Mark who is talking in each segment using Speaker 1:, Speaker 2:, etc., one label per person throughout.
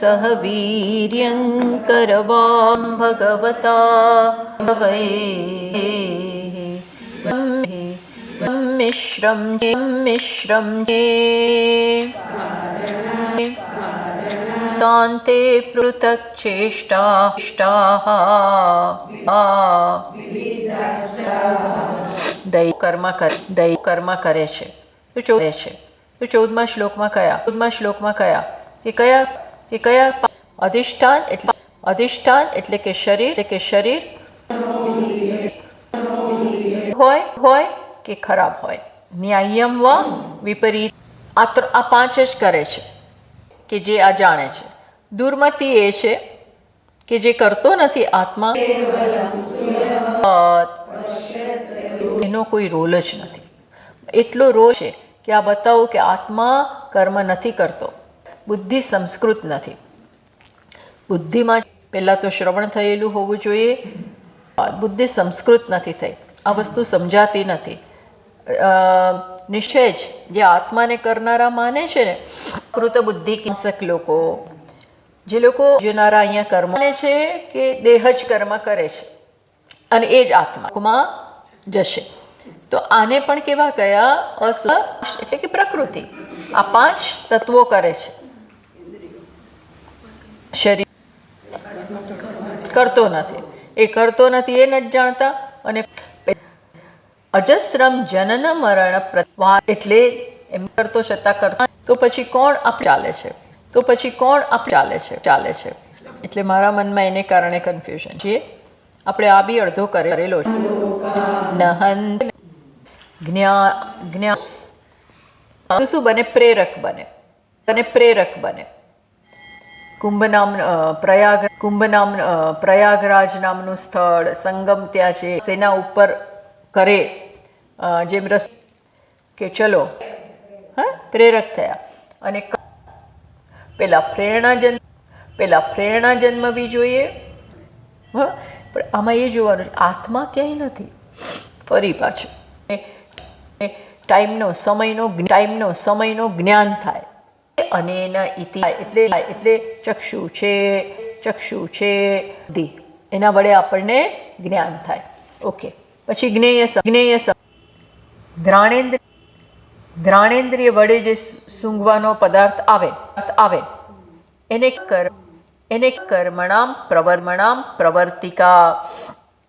Speaker 1: सह वीर्यङ्करवां भगवता वै मिश्रं मिश्रं तान्ते पृथक् चेष्टाष्टाः દૈવ કર્મ કરે દૈવ કર્મ કરે છે તો ચૌદ છે તો ચૌદમા શ્લોકમાં કયા ચૌદમા શ્લોકમાં કયા એ કયા એ કયા અધિષ્ઠાન એટલે અધિષ્ઠાન એટલે કે શરીર, એટલે કે શરીર હોય હોય કે ખરાબ હોય. ન્યાયમ વ વિપરીત. આ આ પાંચ જ કરે છે, કે જે આ જાણે છે. દુર્મતિ એ છે, કે જે કરતો નથી આત્મા એનો કોઈ રોલ જ નથી. એટલો રોલ છે કે આ બતાવો કે આત્મા કર્મ નથી કરતો. બુદ્ધિ સંસ્કૃત નથી. બુદ્ધિમાં પહેલાં તો શ્રવણ થયેલું હોવું જોઈએ. બુદ્ધિ સંસ્કૃત નથી થઈ. આ વસ્તુ સમજાતી નથી. નિશ્ચય જ, જે આત્માને કરનારા માને છે ને, કૃત બુદ્ધિ કિંસક લોકો, જે લોકો જોનારા અહીંયા કર્મ છે કે દેહ જ કર્મ કરે છે. અને એ જ આત્મામાં જશે. તો આને પણ કેવા કયા અસ, એટલે કે પ્રકૃતિ. આ પાંચ તત્વો કરે છે. શરીર કરતો નથી. એ કરતો નથી એ નથી જાણતા અને અજસ્રમ જનન મરણ પ્રત્વા એટલે એમ કરતો છતાં કરતા તો પછી કોણ આપ ચાલે છે? તો પછી કોણ આપ ચાલે છે? ચાલે છે. એટલે મારા મનમાં એને કારણે કન્ફ્યુઝન છે. આપણે આ બી અડધો કરેલો છે. નહન જ્ઞા જ્ઞા શું બને? પ્રેરક બને. અને પ્રેરક બને. કુંભ નામ પ્રયાગ કુંભ નામ પ્રયાગરાજ નામનું સ્થળ, સંગમ ત્યાં છે. સેના ઉપર કરે જેમ રસ કે ચલો, હા, પ્રેરક થયા. અને પેલા પ્રેરણા જન્મ, પેલા પ્રેરણા જન્મવી જોઈએ. હા, પણ આમાં એ જોવાનું આત્મા ક્યાંય નથી. ફરી પાછું. ટાઈમનો સમયનો ટાઈમનો સમયનો જ્ઞાન થાય. અને એના ઇતિ એટલે એટલે ચક્ષુ છે ચક્ષુ છે, બુદ્ધિ. એના વડે આપણને જ્ઞાન થાય. ઓકે. પછી જ્ઞેય જ્ઞેય સમ- ઘ્રાણેન્દ્ર વડે જે સૂંઘવાનો પદાર્થ આવે આવે. એને કર, એને કર્મણામ, પ્રવર્મણામ, પ્રવર્તિકા.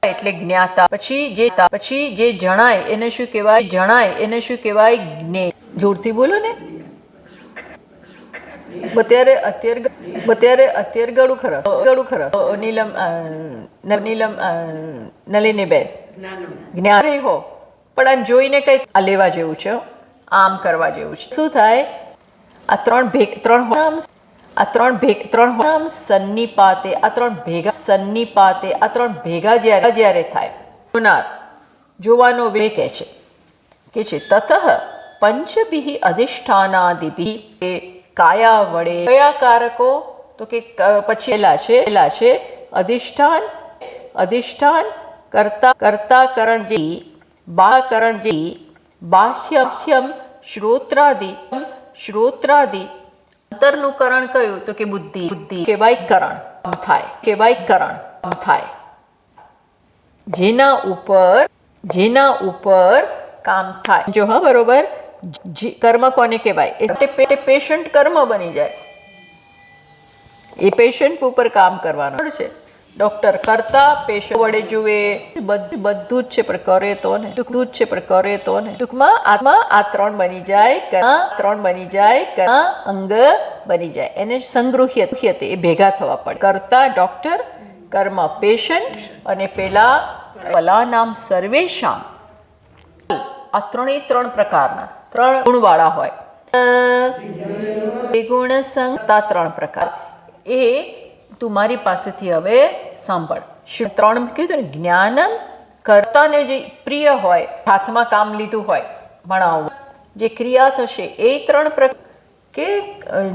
Speaker 1: એટલે જ્ઞાતા. પછી જે પછી જે જણાય, એને શું કહેવાય? જણાય, એને શું કહેવાય? જ્ઞે જોરથી બોલો ને. અત્યારે અત્યારે અત્યારે ગળું ખરા? ગળું ખરા? નીલમ નીલમ નલિનીબેન જ્ઞાન હો. પણ આ જોઈને કંઈક આ લેવા જેવું છે આમ કરવા જેવું છે. શું થાય? આ ત્રણ ભેગ, ત્રણ હોમ આ ત્રણ ભેગ, ત્રણ હોમ સન્નિપાતે આ ત્રણ ભેગા સન્નિપાતે આ ત્રણ ભેગા જ્યારે જ્યારે થાય. જોનાર, જોવાનો વે કહે છે. કે છે, તતઃ પંચભિઃ અધિષ્ઠાનાદિભિ કાયા વડે કયા કારકો તો કે ક- પછી એલા છે એલા છે, અધિષ્ઠાન અધિષ્ઠાન કરતા કરતા કરણજી બાહકરણજી બાહ્યમ શ્રોત્રાદિ શ્રોત્રાદિ, અંતરનું કરણ કયું? તો કે બુદ્ધિ બુદ્ધિ. કહેવાય કરણ. આમ થાય. કહેવાય કરણ. આમ થાય. જેના ઉપર જેના ઉપર કામ થાય. જો હા, બરોબર? જે- કર્મ કોને કહેવાય? એ પેશન્ટ કર્મ બની જાય. એ પેશન્ટ ઉપર કામ કરવાનું છે. ડૉક્ટર કરતા પેશન્ટ વડે જુએ. બધું બધું જ છે, પણ કરે તો ને. ટૂંકું જ છે, પણ કરે તો ને. ટૂંકમાં આત્મા આ ત્રણ બની જાય ત્રણ બની જાય અંગ બની જાય. એને સંગૃહ્ય એ ભેગા થવા પડે. કરતા ડૉક્ટર કર્મ પેશન્ટ અને પેલા પલા નામ સર્વેશામ આ ત્રણેય ત્રણ પ્રકારના. ત્રણ ગુણવાળા હોય. એ ગુણ સંગતા ત્રણ પ્રકાર. એ તું મારી પાસેથી હવે સાંભળ. શું ત્રણ કીધું ને? જ્ઞાનમ કરતાને જે પ્રિય હોય, હાથમાં કામ લીધું હોય ભણાવવું જે ક્રિયા થશે, એ ત્રણ પ્રકાર. કે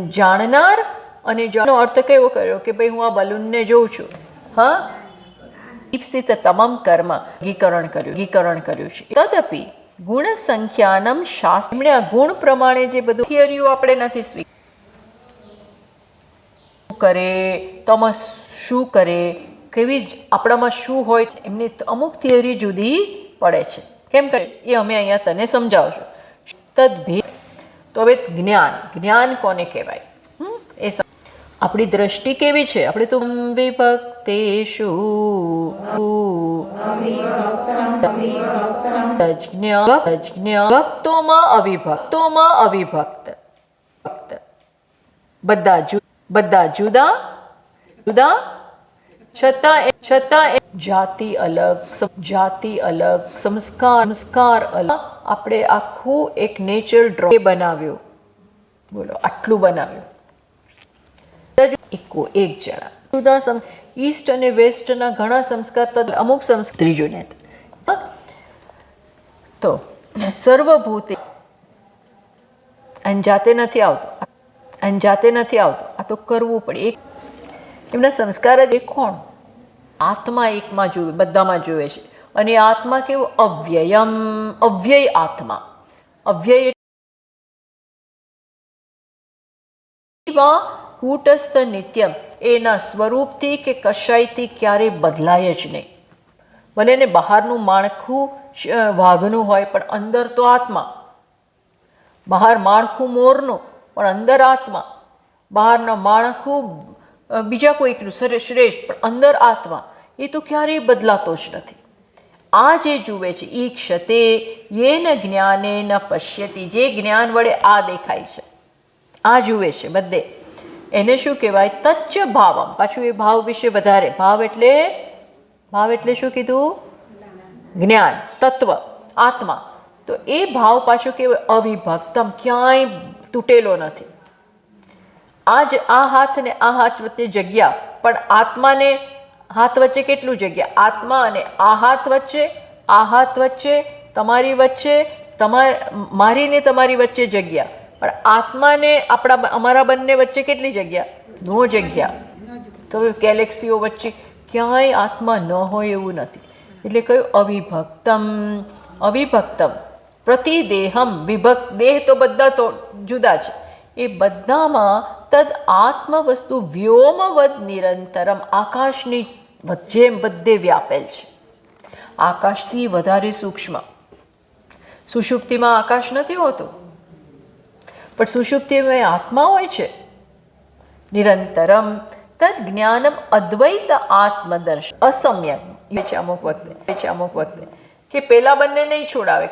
Speaker 1: જાણનાર અને જાણનો અર્થ કેવો કર્યો? કે ભાઈ હું આ બલૂનને જોઉં છું. હા? દીપસિત તમામ કર્મ ગીકરણ કર્યું ગીકરણ કર્યું છે. તદપી ગુણ સંખ્યાનમ શાસ્ત્ર. એમણે આ ગુણ પ્રમાણે જે બધું થિયરીઓ આપણે નથી સ્વી કરે તમ શું કરે, કેવી જ આપણામાં શું હોય છે, એમની અમુક થિયરી જુદી પડે છે. કેમ કરે એ અમે અહીંયા તને સમજાવશું. તદભેદ તો હવે જ્ઞાન. જ્ઞાન કોને કહેવાય? આપણી દ્રષ્ટિ કેવી છે? આપણે તો વિભક્તેષુ ભક્તોમાં અવિભક્તોમાં અવિભક્ત. ભક્ત બધા બધા જુદા જુદા. છતાં છતાં જાતિ અલગ જાતિ અલગ, સંસ્કાર સંસ્કાર અલગ. આપણે આખું એક નેચર ડ્રો બનાવ્યું. બોલો, આટલું બનાવ્યું. એકો એક જણા. જુદા સમ ઈસ્ટ અને વેસ્ટના ઘણા સંસ્કાર તો અમુક સંસ્કાર ત્રીજો નેત. તો સર્વભૂતે અંજાતે નથી આવતો. અંજાતે નથી આવતો. આ તો કરવું પડે. એક એમના સંસ્કાર જ એ કોણ? આત્મા એકમાં જોવે, બધામાં જોવે છે. અને આત્મા કેવું? અવ્યયમ. અવ્યય આત્મા. અવ્યય કૂટસ્થ નિત્યમ. એના સ્વરૂપથી કે કશાયથી ક્યારેય બદલાય જ નહીં. ભલે ને બહારનું માળખું વાઘનું હોય, પણ અંદર તો આત્મા. બહાર માળખું મોરનું, પણ અંદર આત્મા. બહારના માળખું બીજા કોઈકનું શ્રેષ્ઠ, પણ અંદર આત્મા. એ તો ક્યારેય બદલાતો જ નથી. આ જે જુએ છે એ ક્ષતે યેન જ્ઞાને ન પશ્યતી. જે જ્ઞાન વડે આ દેખાય છે. આ જુએ છે, બધે. એને શું કહેવાય? તચ્ચ ભાવમ. પાછું એ ભાવ વિશે વધારે. ભાવ એટલે ભાવ એટલે શું કીધું? જ્ઞાન, તત્વ, આત્મા. તો એ ભાવ પાછું કેવું અવિભક્તમ. ક્યાંય તૂટેલો નથી. આ જ આ હાથ ને આ હાથ વચ્ચે જગ્યા, પણ આત્માને હાથ વચ્ચે કેટલું જગ્યા? આત્મા અને આ હાથ વચ્ચે, આ હાથ વચ્ચે, તમારી વચ્ચે તમાર મારી ને તમારી વચ્ચે જગ્યા. પણ આત્માને આપણા અમારા બંને વચ્ચે કેટલી જગ્યા? નો જગ્યા. તો ગેલેક્સીઓ વચ્ચે ક્યાંય આત્મા ન હોય એવું નથી. એટલે કયું અવિભક્તમ અવિભક્તમ, પ્રતિદેહમ, વિભક્ત. દેહ તો બધા તો જુદા છે. એ બધામાં તદ આત્મ વસ્તુ વ્યોમવદ નિરંતરમ, આકાશની વચ્ચે બધે વ્યાપેલ છે. આકાશથી વધારે સૂક્ષ્મ. સુષુપ્તિમાં આકાશ નથી હોતું. પણ સુષુપ્તિમાં આત્મા હોય છે. નિરંતરમ તદ જ્ઞાનમ અદ્વૈત આત્મદર્શ. અસમ્યક છે અમુક વખતે. છે અમુક વખતે. કે પેલા બંને નહીં છોડાવે.